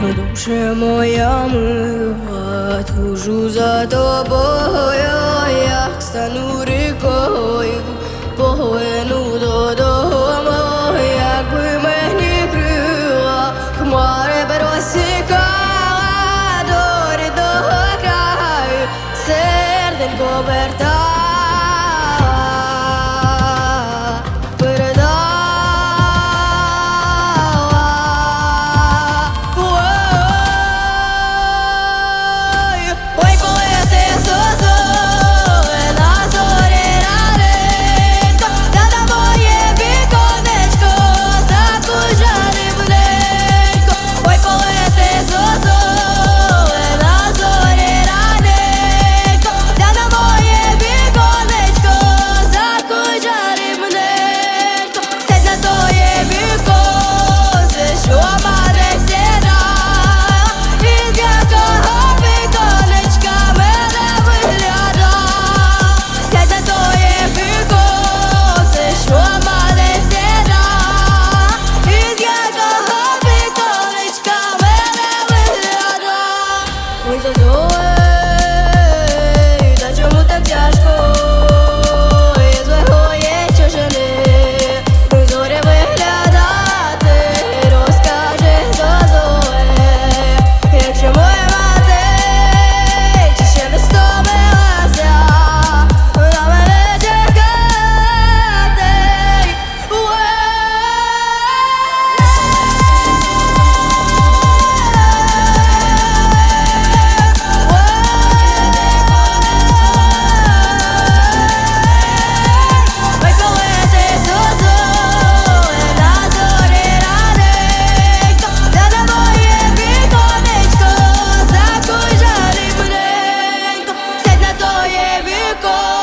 Душе моя мила, тужу за тобою, як стану рікою, поглину el. miracle.